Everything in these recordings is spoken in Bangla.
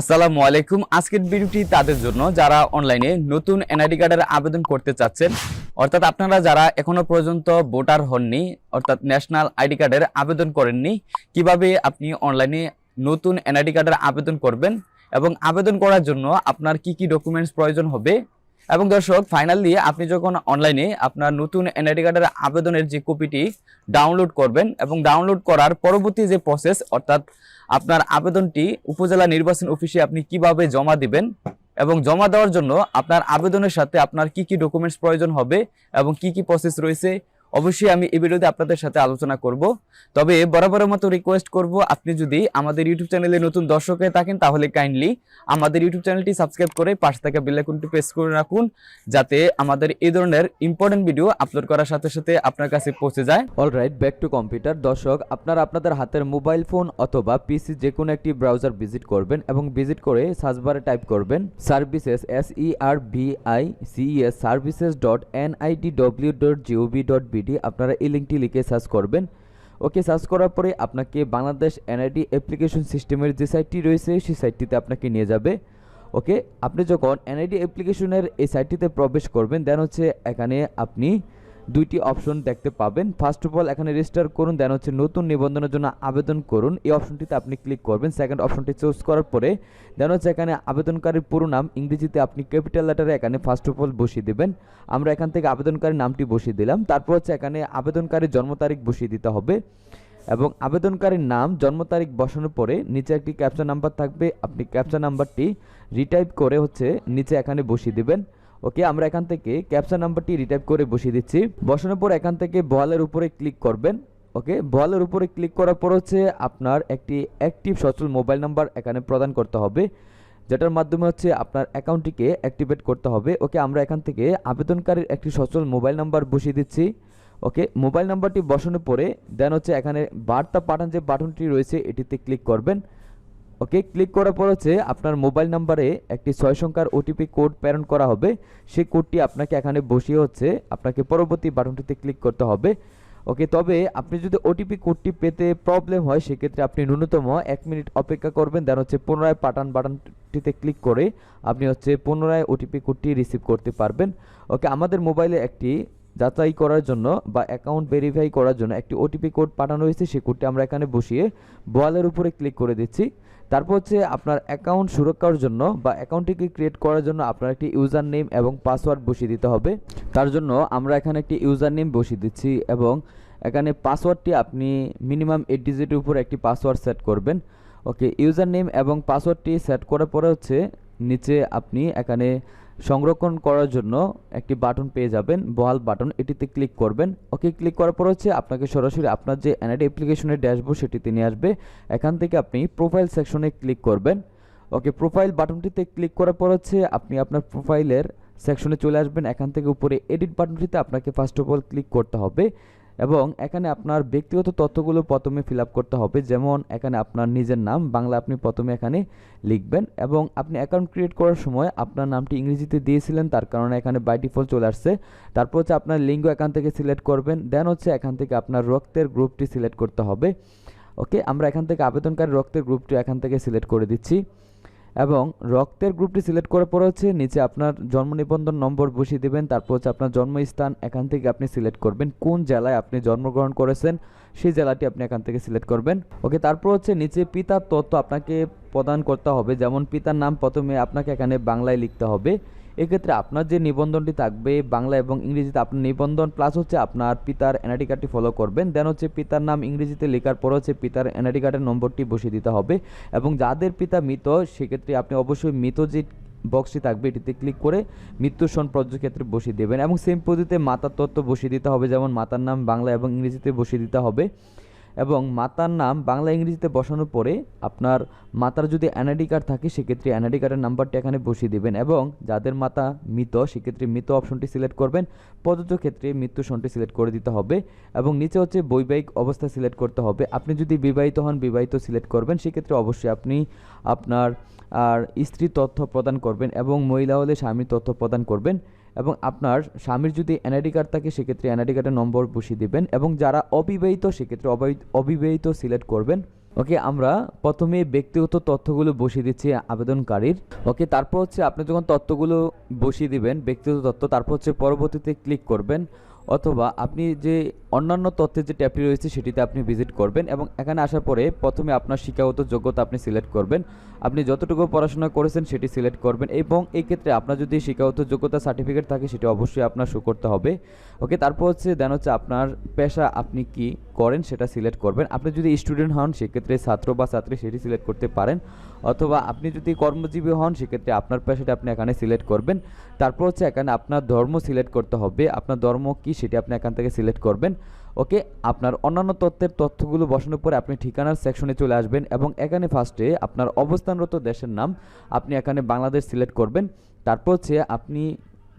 আসসালামু আলাইকুম। আজকের ভিডিওটি তাদের জন্য যারা অনলাইনে নতুন এনআইডি কার্ডের আবেদন করতে চাচ্ছেন, অর্থাৎ আপনারা যারা এখনও পর্যন্ত ভোটার হননি, অর্থাৎ ন্যাশনাল আইডি কার্ডের আবেদন করেননি, কীভাবে আপনি অনলাইনে নতুন এনআইডি কার্ডের আবেদন করবেন এবং আবেদন করার জন্য আপনার কি কি ডকুমেন্টস প্রয়োজন হবে এবং দর্শক ফাইনালি আপনি যখন অনলাইনে আপনার নতুন এনআইডি কার্ডের আবেদনের যে কপিটি ডাউনলোড করবেন এবং ডাউনলোড করার পরবর্তী যে প্রসেস অর্থাৎ আপনার আবেদনটি উপজেলা নির্বাচন অফিসে আপনি কীভাবে জমা দিবেন এবং জমা দেওয়ার জন্য আপনার আবেদনের সাথে আপনার কি কি ডকুমেন্টস প্রয়োজন হবে এবং কি কি প্রসেস রয়েছে অবশ্যই আমি এই ভিডিওতে আপনাদের সাথে আলোচনা করব। তবে বরাবরের মতো রিকোয়েস্ট করব, আপনি যদি আমাদের ইউটিউব চ্যানেলে নতুন দর্শক হয়ে থাকেন, তাহলে কাইন্ডলি আমাদের ইউটিউব চ্যানেলটি সাবস্ক্রাইব করে পাশে থাকা বেল প্রেস করে রাখুন, যাতে আমাদের এই ধরনের ইম্পর্টেন্ট ভিডিও আপলোড করার সাথে সাথে আপনার কাছে পৌঁছে যায়। অলরাইট ব্যাক টু কম্পিউটার দর্শক, আপনারা আপনাদের হাতের মোবাইল ফোন অথবা পিসি যে কোনো একটি ব্রাউজার ভিজিট করবেন এবং ভিজিট করে সার্চ বারে টাইপ করবেন services S E R V I CS services dot N I W dot GOV dot BD আপনারা এই লিঙ্কটি লিখে সার্চ করবেন। ওকে সার্চ করার পরে আপনাকে বাংলাদেশ এনআইডি অ্যাপ্লিকেশন সিস্টেমের যে সাইটটি রয়েছে, সেই সাইটটিতে আপনাকে নিয়ে যাবে। ওকে, আপনি যখন এনআইডি অ্যাপ্লিকেশনের এই সাইটটিতে প্রবেশ করবেন দেন হচ্ছে এখানে আপনি দুইটি অপশন দেখতে পাবেন। ফার্স্ট অফ অল এখানে রেজিস্টার করুন দেন হচ্ছে নতুন নিবন্ধনের জন্য আবেদন করুন। এই অপশনটিতে আপনি ক্লিক করবেন। সেকেন্ড অপশনটি চুজ করার পরে দেন হচ্ছে এখানে আবেদনকারীর পুরো নাম, ইংরেজিতে আপনি ক্যাপিটাল লেটারে এখানে ফার্স্ট অফ অল বসিয়ে দেবেন। আমরা এখান থেকে আবেদনকারীর নামটি বসিয়ে দিলাম। তারপর হচ্ছে এখানে আবেদনকারীর জন্ম তারিখ বসিয়ে দিতে হবে। এবং আবেদনকারীর নাম, জন্ম তারিখ বসানোর পরে নিচে একটি ক্যাপচা নাম্বার থাকবে। আপনি ক্যাপচা নাম্বারটি রিটাইপ করে হচ্ছে নিচে এখানে বসিয়ে দিবেন। ওকে, আমরা এখান থেকে ক্যাপচা নাম্বারটি রিটাইপ করে বসিয়ে দিচ্ছি। বসানোর পর এখান থেকে বলের উপরে ক্লিক করবেন। ওকে, বলের উপরে ক্লিক করার পর হচ্ছে আপনার একটি অ্যাক্টিভ সচল মোবাইল নাম্বার এখানে প্রদান করতে হবে, যেটার মাধ্যমে হচ্ছে আপনার অ্যাকাউন্টটিকে অ্যাক্টিভেট করতে হবে। ওকে, আমরা এখান থেকে আবেদনকারীর একটি সচল মোবাইল নাম্বার বসিয়ে দিচ্ছি। ওকে মোবাইল নাম্বারটি বসানোর পরে দেন হচ্ছে এখানে বার্তা পাঠান যে বাটনটি রয়েছে, এটিতে ক্লিক করবেন। ওকে ক্লিক করার পর হচ্ছে আপনার মোবাইল নাম্বারে একটি ছয় সংখ্যার ওটিপি কোড প্রেরণ করা হবে। সেই কোডটি আপনাকে এখানে বসিয়ে হচ্ছে আপনাকে পরবর্তী বাটনটিতে ক্লিক করতে হবে। ওকে, তবে আপনি যদি ওটিপি কোডটি পেতে প্রবলেম হয়, সেক্ষেত্রে আপনি ন্যূনতম এক মিনিট অপেক্ষা করবেন, দেন হচ্ছে পুনরায় পাঠান বাটনটিতে ক্লিক করে আপনি হচ্ছে পুনরায় ওটিপি কোডটি রিসিভ করতে পারবেন। ওকে, আমাদের মোবাইলে একটি যাচাই করার জন্য বা অ্যাকাউন্ট ভেরিফাই করার জন্য একটি ওটিপি কোড পাঠানো হয়েছে। সেই কোডটি আমরা এখানে বসিয়ে বলের উপরে ক্লিক করে দিচ্ছি। তারপর হচ্ছে আপনার অ্যাকাউন্ট সুরক্ষার জন্য বা অ্যাকাউন্টটিকে ক্রিয়েট করার জন্য আপনার একটি ইউজার নেম এবং পাসওয়ার্ড বসিয়ে দিতে হবে। তার জন্য আমরা এখানে একটি ইউজার নেম বসিয়ে দিচ্ছি এবং এখানে পাসওয়ার্ডটি আপনি মিনিমাম এইট ডিজিটের উপর একটি পাসওয়ার্ড সেট করবেন। ওকে ইউজার নেম এবং পাসওয়ার্ডটি সেট করার পরে হচ্ছে নিচে আপনি এখানে সংরক্ষণ করার জন্য একটি বাটন পেয়ে যাবেন, বহাল বাটন। এটিতে ক্লিক করবেন। ওকে ক্লিক করার পর হচ্ছে আপনাকে সরাসরি আপনার যে এনআইডি অ্যাপ্লিকেশনের ড্যাশবোর্ড সেটিতে নিয়ে আসবে। এখান থেকে আপনি প্রোফাইল সেকশনে ক্লিক করবেন। ওকে প্রোফাইল বাটনটিতে ক্লিক করার পর হচ্ছে আপনি আপনার প্রোফাইলের সেকশনে চলে আসবেন। এখান থেকে উপরে এডিট বাটনটিতে আপনাকে ফার্স্ট অফ অল ক্লিক করতে হবে। এবং এখানে আপনার ব্যক্তিগত তথ্যগুলো প্রথমে ফিল করতে হবে। যেমন এখানে আপনার নিজের নাম, বাংলা আপনি প্রথমে এখানে লিখবেন এবং আপনি অ্যাকাউন্ট ক্রিয়েট করার সময় আপনার নামটি ইংরেজিতে দিয়েছিলেন, তার কারণে এখানে বাই ডিফল্ট চলে আসছে। তারপর হচ্ছে আপনার লিঙ্গ এখান থেকে সিলেক্ট করবেন দেন হচ্ছে এখান থেকে আপনার রক্তের গ্রুপটি সিলেক্ট করতে হবে। ওকে আমরা এখান থেকে আবেদনকারী রক্তের গ্রুপটি এখান থেকে সিলেক্ট করে দিচ্ছি। এবং রক্তের গ্রুপটি সিলেক্ট করার পর হচ্ছে নিচে আপনার জন্ম নিবন্ধন নম্বর বসিয়ে দেবেন, তারপর হচ্ছে আপনার জন্মস্থান, এখান থেকে আপনি সিলেক্ট করবেন, কোন জেলায় আপনি জন্মগ্রহণ করেছেন, সেই জেলাটি আপনি এখান থেকে সিলেক্ট করবেন। ওকে, তারপর হচ্ছে নিচে পিতার তথ্য আপনাকে প্রদান করতে হবে, যেমন পিতার নাম প্রথমে আপনাকে এখানে বাংলায় লিখতে হবে। এক্ষেত্রে আপনার যে নিবন্ধনটি থাকবে বাংলা এবং ইংরেজিতে আপনার নিবন্ধন প্লাস হচ্ছে আপনার পিতার এনআইডি কার্ডটি ফলো করবেন দেন হচ্ছে পিতার নাম ইংরেজিতে লেখার পর হচ্ছে পিতার এনআইডি কার্ডের নম্বরটি বসিয়ে দিতে হবে এবং যাদের পিতা মৃত, সেক্ষেত্রে আপনি অবশ্যই মৃত যে বক্সটি থাকবে এটিতে ক্লিক করে মৃত্যু সন ক্ষেত্রে বসিয়ে দেবেন এবং সেম পদ্ধতিতে মাতার তত্ত্ব বসিয়ে দিতে হবে, যেমন মাতার নাম বাংলা এবং ইংরেজিতে বসিয়ে দিতে হবে। এবং মাতার নাম বাংলা ইংরেজিতে বসানোর পরে আপনার মাতার যদি এনআইডি কার্ড থাকে, সেক্ষেত্রে এনআইডি কার্ডের নাম্বারটি এখানে বসিয়ে দেবেন এবং যাদের মাতা মৃত, সেক্ষেত্রে মৃত অপশনটি সিলেক্ট করবেন। প্রযোজ্য ক্ষেত্রে মৃত্যু সনটি সিলেক্ট করে দিতে হবে এবং নিচে হচ্ছে বৈবাহিক অবস্থা সিলেক্ট করতে হবে। আপনি যদি বিবাহিত হন, বিবাহিত সিলেক্ট করবেন, সেক্ষেত্রে অবশ্যই আপনি আপনার, আর স্ত্রী তথ্য প্রদান করবেন এবং মহিলা হলে স্বামীর তথ্য প্রদান করবেন। এবং আপনার স্বামীর যদি এনআইডি কার্ড থাকে, সেক্ষেত্রে এনআইডি কার্ডের নম্বর বসিয়ে দেবেন এবং যারা অবিবাহিত, সেক্ষেত্রে অবিবাহিত সিলেক্ট করবেন। ওকে আমরা প্রথমে ব্যক্তিগত তথ্যগুলো বসিয়ে দিচ্ছি আবেদনকারীর। ওকে তারপর হচ্ছে আপনি যখন তথ্যগুলো বসিয়ে দিবেন, ব্যক্তিগত তথ্য, তারপর হচ্ছে পরবর্তীতে ক্লিক করবেন। অথবা আপনি যে অন্যান্য তথ্যের যে ট্যাপটি রয়েছে সেটিতে আপনি ভিজিট করবেন এবং এখানে আসার পরে প্রথমে আপনার শিক্ষাগত যোগ্যতা আপনি সিলেক্ট করবেন। আপনি যতটুকু পড়াশোনা করেছেন সেটি সিলেক্ট করবেন এবং এই ক্ষেত্রে আপনার যদি শিক্ষাগত যোগ্যতা সার্টিফিকেট থাকে সেটি অবশ্যই আপনার শো করতে হবে। ওকে, তারপর হচ্ছে দেন হচ্ছে আপনার পেশা আপনি কি? করেন, সেটা সিলেক্ট করবেন। আপনি যদি স্টুডেন্ট হন, সেক্ষেত্রে ছাত্র বা ছাত্রী সেটি সিলেক্ট করতে পারেন। অথবা আপনি যদি কর্মজীবী হন, সেক্ষেত্রে আপনার পেশাটা আপনি এখানে সিলেক্ট করবেন। তারপর হচ্ছে এখানে আপনার ধর্ম সিলেক্ট করতে হবে। আপনার ধর্ম কি, সেটি আপনি এখান থেকে সিলেক্ট করবেন। ওকে? আপনার অন্যান্য তথ্যের তথ্যগুলো বসানোর পরে আপনি ঠিকানার সেকশনে চলে আসবেন এবং এখানে ফার্স্টে আপনার অবস্থানরত দেশের নাম আপনি এখানে বাংলাদেশ সিলেক্ট করবেন। তারপর হচ্ছে আপনি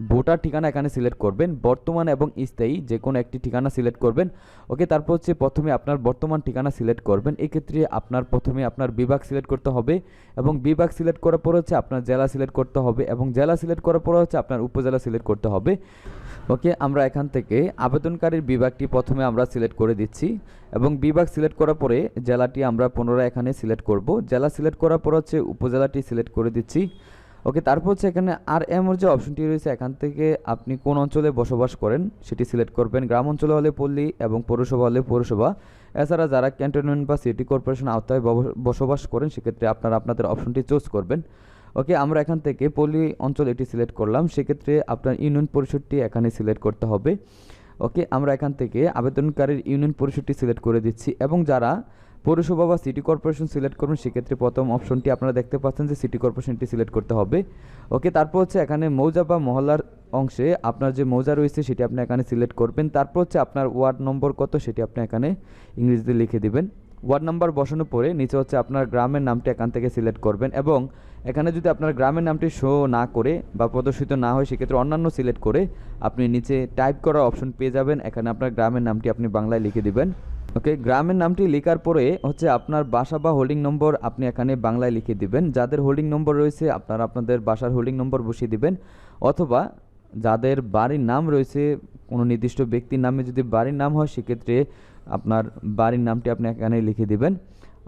ভোটার ঠিকানা এখানে সিলেক্ট করবেন, বর্তমান এবং স্থায়ী যে কোনো একটি ঠিকানা সিলেক্ট করবেন। ওকে, তারপর হচ্ছে প্রথমে আপনার বর্তমান ঠিকানা সিলেক্ট করবেন। এক্ষেত্রে আপনার প্রথমে আপনার বিভাগ সিলেক্ট করতে হবে এবং বিভাগ সিলেক্ট করার পর হচ্ছে আপনার জেলা সিলেক্ট করতে হবে এবং জেলা সিলেক্ট করার পর হচ্ছে আপনার উপজেলা সিলেক্ট করতে হবে। ওকে, আমরা এখান থেকে আবেদনকারীর বিভাগটি প্রথমে আমরা সিলেক্ট করে দিচ্ছি এবং বিভাগ সিলেক্ট করার পরে জেলাটি আমরা পুনরায় এখানে সিলেক্ট করব। জেলা সিলেক্ট করার পর হচ্ছে উপজেলাটি সিলেক্ট করে দিচ্ছি। ওকে তারপর হচ্ছে এখানে আর এমর যে অপশনটি রয়েছে, এখান থেকে আপনি কোন অঞ্চলে বসবাস করেন, সেটি সিলেক্ট করবেন। গ্রাম অঞ্চলে হলে পল্লী এবং পৌরসভা হলে পৌরসভা। এছাড়া যারা ক্যান্টনমেন্ট বা সিটি কর্পোরেশন আওতায় বসবাস করেন, সেক্ষেত্রে আপনারা আপনাদের অপশনটি চুজ করবেন। ওকে আমরা এখান থেকে পল্লী অঞ্চল এটি সিলেক্ট করলাম, সেক্ষেত্রে আপনার ইউনিয়ন পরিষদটি এখানে সিলেক্ট করতে হবে। ওকে আমরা এখান থেকে আবেদনকারীর ইউনিয়ন পরিষদটি সিলেক্ট করে দিচ্ছি এবং যারা পৌরসভা বা সিটি কর্পোরেশন সিলেক্ট করুন, সেক্ষেত্রে প্রথম অপশনটি আপনারা দেখতে পাচ্ছেন যে সিটি কর্পোরেশনটি সিলেক্ট করতে হবে। ওকে, তারপর হচ্ছে এখানে মৌজা বা মহল্লার অংশে আপনার যে মৌজা রয়েছে সেটি আপনি এখানে সিলেক্ট করবেন। তারপর হচ্ছে আপনার ওয়ার্ড নম্বর কত সেটি আপনি এখানে ইংরেজিতে লিখে দিবেন। ওয়ার্ড নাম্বার বসানোর পরে নিচে হচ্ছে আপনার গ্রামের নামটি এখান থেকে সিলেক্ট করবেন এবং এখানে যদি আপনার গ্রামের নামটি শো না করে বা প্রদর্শিত না হয়, সেক্ষেত্রে অন্যান্য সিলেক্ট করে আপনি নিচে টাইপ করার অপশন পেয়ে যাবেন। এখানে আপনার গ্রামের নামটি আপনি বাংলায় লিখে দিবেন। ওকে গ্রামের নামটি লেখার পরে হচ্ছে আপনার বাসা বা হোল্ডিং নম্বর আপনি এখানে বাংলায় লিখে দিবেন। যাদের হোল্ডিং নম্বর রয়েছে, আপনারা আপনাদের বাসার হোল্ডিং নম্বর বসিয়ে দিবেন। অথবা যাদের বাড়ির নাম রয়েছে, কোনো নির্দিষ্ট ব্যক্তির নামে যদি বাড়ির নাম হয়, সেক্ষেত্রে আপনার বাড়ির নামটি আপনি এখানে লিখে দিবেন।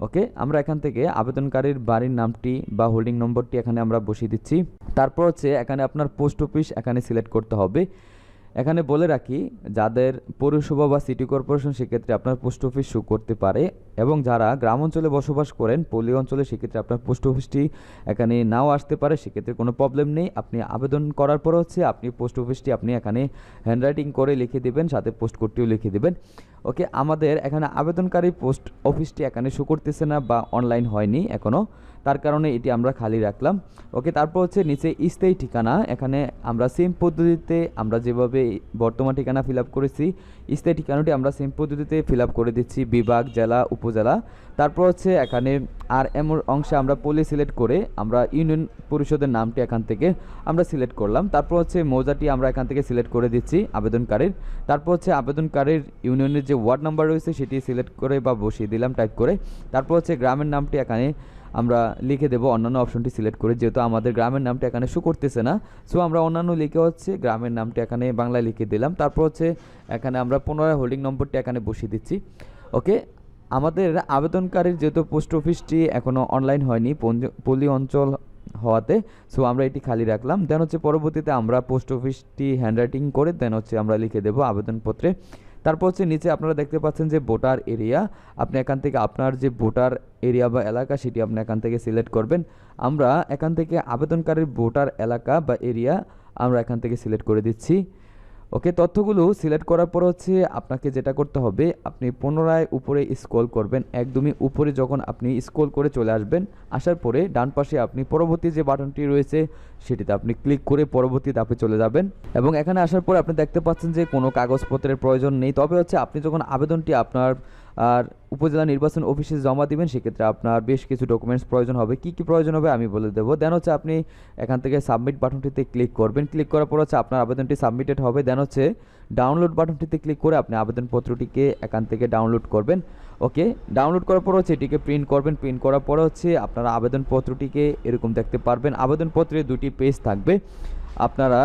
ওকে আমরা এখান থেকে আবেদনকারীর বাড়ির নামটি বা হোল্ডিং নম্বরটি এখানে আমরা বসিয়ে দিচ্ছি। তারপর হচ্ছে এখানে আপনার পোস্ট অফিস এখানে সিলেক্ট করতে হবে। এখানে বলে রাখি, যাদের পৌরসভা বা সিটি কর্পোরেশন সেক্ষেত্রে আপনার পোস্ট অফিস শো করতে পারে এবং যারা গ্রাম অঞ্চলে বসবাস করেন, পল্লী অঞ্চলে সেক্ষেত্রে আপনার পোস্ট অফিসটি এখানে নাও আসতে পারে, সেক্ষেত্রে কোনো প্রবলেম নেই। আপনি আবেদন করার পর হচ্ছে আপনি পোস্ট অফিসটি আপনি এখানে হ্যান্ডরাইটিং করে লিখে দেবেন, সাথে পোস্ট কোডটিও লিখে দেবেন। ওকে আমাদের এখানে আবেদনকারী পোস্ট অফিসটি এখানে শো করতেছে না বা অনলাইন হয়নি এখনও তার কারণে এটি আমরা খালি রাখলাম। ওকে, তারপর হচ্ছে নিচে স্থায়ী ঠিকানা। এখানে আমরা সেম পদ্ধতিতে আমরা যেভাবে বর্তমান ঠিকানা ফিল আপ করেছি, স্থায়ী ঠিকানাটি আমরা সেম পদ্ধতিতে ফিল আপ করে দিচ্ছি বিভাগ, জেলা, উপজেলা। তারপর হচ্ছে এখানে আর এম অংশে আমরা পলি সিলেক্ট করে আমরা ইউনিয়ন পরিষদের নামটি এখান থেকে আমরা সিলেক্ট করলাম। তারপর হচ্ছে মৌজাটি আমরা এখান থেকে সিলেক্ট করে দিচ্ছি আবেদনকারীর। তারপর হচ্ছে আবেদনকারীর ইউনিয়নের যে ওয়ার্ড নাম্বার রয়েছে সেটি সিলেক্ট করে বা বসিয়ে দিলাম টাইপ করে। তারপর হচ্ছে গ্রামের নামটি এখানে আমরা লিখে দেবো অন্যান্য অপশনটি সিলেক্ট করে, যেহেতু আমাদের গ্রামের নামটা এখানে শো করতেছে না। সো আমরা অন্যান্য লিখে হচ্ছে গ্রামের নামটি এখানে বাংলায় লিখে দিলাম। তারপর হচ্ছে এখানে আমরা পুনরায় হোল্ডিং নম্বরটি এখানে বসিয়ে দিচ্ছি। ওকে আমাদের আবেদনকারীর যেহেতু পোস্ট অফিসটি এখনও অনলাইন হয়নি পল্লী অঞ্চল হওয়াতে সো আমরা এটি খালি রাখলাম। দেন হচ্ছে পরবর্তীতে আমরা পোস্ট অফিসটি হ্যান্ডরাইটিং করে দেন হচ্ছে আমরা লিখে দেবো আবেদনপত্রে। তারপর হচ্ছে নিচে আপনারা দেখতে পাচ্ছেন যে ভোটার এরিয়া। আপনি এখান থেকে আপনার যে ভোটার এরিয়া বা এলাকা, সেটি আপনি এখান থেকে সিলেক্ট করবেন। আমরা এখান থেকে আবেদনকারীর ভোটার এলাকা বা এরিয়া আমরা এখান থেকে সিলেক্ট করে দিচ্ছি। ওকে, তথ্যগুলো সিলেক্ট করার পর হচ্ছে আপনাকে যেটা করতে হবে, আপনি পুনরায় উপরে স্ক্রল করবেন, একদমই উপরে যখন আপনি স্ক্রল করে চলে আসবেন, আসার পরে ডান পাশে আপনি পরবর্তী যে বাটনটি রয়েছে, সেটিতে আপনি ক্লিক করে পরবর্তী ধাপে চলে যাবেন এবং এখানে আসার পর আপনি দেখতে পাচ্ছেন যে কোনো কাগজপত্রের প্রয়োজন নেই। তবে হচ্ছে আপনি যখন আবেদনটি আপনার আর উপজেলা নির্বাচন অফিসে জমা দিবেন, সেক্ষেত্রে আপনার বেশ কিছু ডকুমেন্টস প্রয়োজন হবে। কি কি প্রয়োজন হবে আমি বলে দেবো। দেন হচ্ছে আপনি এখান থেকে সাবমিট বাটনটিতে ক্লিক করবেন। ক্লিক করার পর হচ্ছে আপনার আবেদনটি সাবমিটেড হবে। দেন হচ্ছে ডাউনলোড বাটনটিতে ক্লিক করে আপনি আবেদনপত্রটিকে এখান থেকে ডাউনলোড করবেন। ওকে ডাউনলোড করার পর হচ্ছে এটিকে প্রিন্ট করবেন। প্রিন্ট করার পর হচ্ছে আপনারা আবেদনপত্রটিকে এরকম দেখতে পারবেন। আবেদনপত্রে দুটি পেজ থাকবে। আপনারা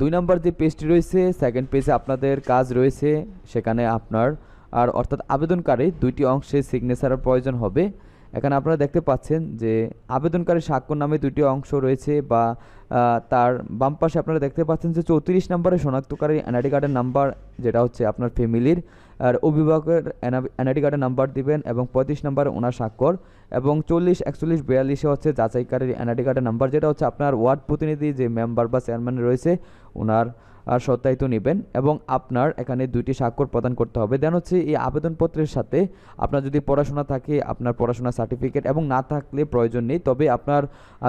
দুই নম্বর যে পেজটি রয়েছে সেকেন্ড পেজে আপনাদের কাজ রয়েছে। সেখানে আপনার আর অর্থাৎ আবেদনকারী দুইটি অংশে সিগনেচারের প্রয়োজন হবে। এখানে আপনারা দেখতে পাচ্ছেন যে আবেদনকারী স্বাক্ষর নামে দুইটি অংশ রয়েছে বা তার বাম পাশে আপনারা দেখতে পাচ্ছেন যে চৌত্রিশ নম্বরে শনাক্তকারী এনআইডি কার্ডের নাম্বার যেটা হচ্ছে আপনার ফ্যামিলির, আর অভিভাবকের এনআইডি কার্ডের নাম্বার দিবেন এবং পঁয়ত্রিশ নম্বরে ওনার স্বাক্ষর এবং চল্লিশ, একচল্লিশ, বিয়াল্লিশে হচ্ছে যাচাইকারীর এনআইডি কার্ডের নাম্বার যেটা হচ্ছে আপনার ওয়ার্ড প্রতিনিধি যে মেম্বার বা চেয়ারম্যান রয়েছে, ওনার সত্যায়িত নেবেন এবং আপনার এখানে দুইটি স্বাক্ষর প্রদান করতে হবে। দেন হচ্ছে এই আবেদনপত্রের সাথে আপনার যদি পড়াশোনা থাকে, আপনার পড়াশোনার সার্টিফিকেট এবং না থাকলে প্রয়োজন নেই, তবে আপনার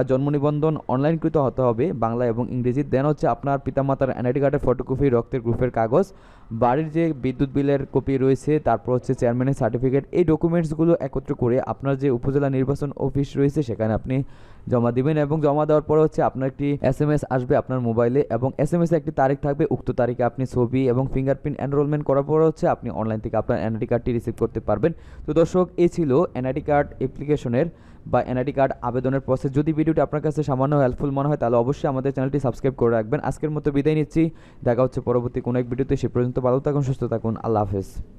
জন্ম নিবন্ধন অনলাইনকৃত হতে হবে বাংলা এবং ইংরেজি দেন হচ্ছে আপনার পিতামাতার এনআইডি কার্ডের ফটোকপি রক্তের গ্রুপের কাগজ, বাড়ির যে বিদ্যুৎ বিলের কপি রয়েছে, তারপর হচ্ছে চেয়ারম্যানের সার্টিফিকেট এই ডকুমেন্টসগুলো একত্র করে আপনার যে উপজেলা নির্বাচন অফিস রয়েছে, সেখানে আপনি জমা দিবেন এবং জমা দেওয়ার পরে হচ্ছে আপনার একটি এস আসবে আপনার মোবাইলে এবং এস একটি তারিখ থাকবে, উক্ত তারিখে আপনি ছবি এবং ফিঙ্গারপ্রিন্ট এনরোলমেন্ট করার পর হচ্ছে আপনি অনলাইন থেকে আপনার এনআইডি কার্ডটি রিসিভ করতে পারবেন। তো দর্শক এই ছিল এনআইডি কার্ড অ্যাপ্লিকেশনের বা এনআইডি কার্ড আবেদনের প্রসেস যদি ভিডিওটি আপনার কাছে সামান্য হেল্পফুল মনে হয়, তাহলে অবশ্যই আমাদের চ্যানেলটি সাবস্ক্রাইব করে রাখবেন। আজকের মতো বিদায় নিচ্ছি। দেখা হচ্ছে পরবর্তী কোনো এক ভিডিওতে। সে পর্যন্ত ভালো থাকুন, সুস্থ থাকুন। আল্লাহ হাফেজ।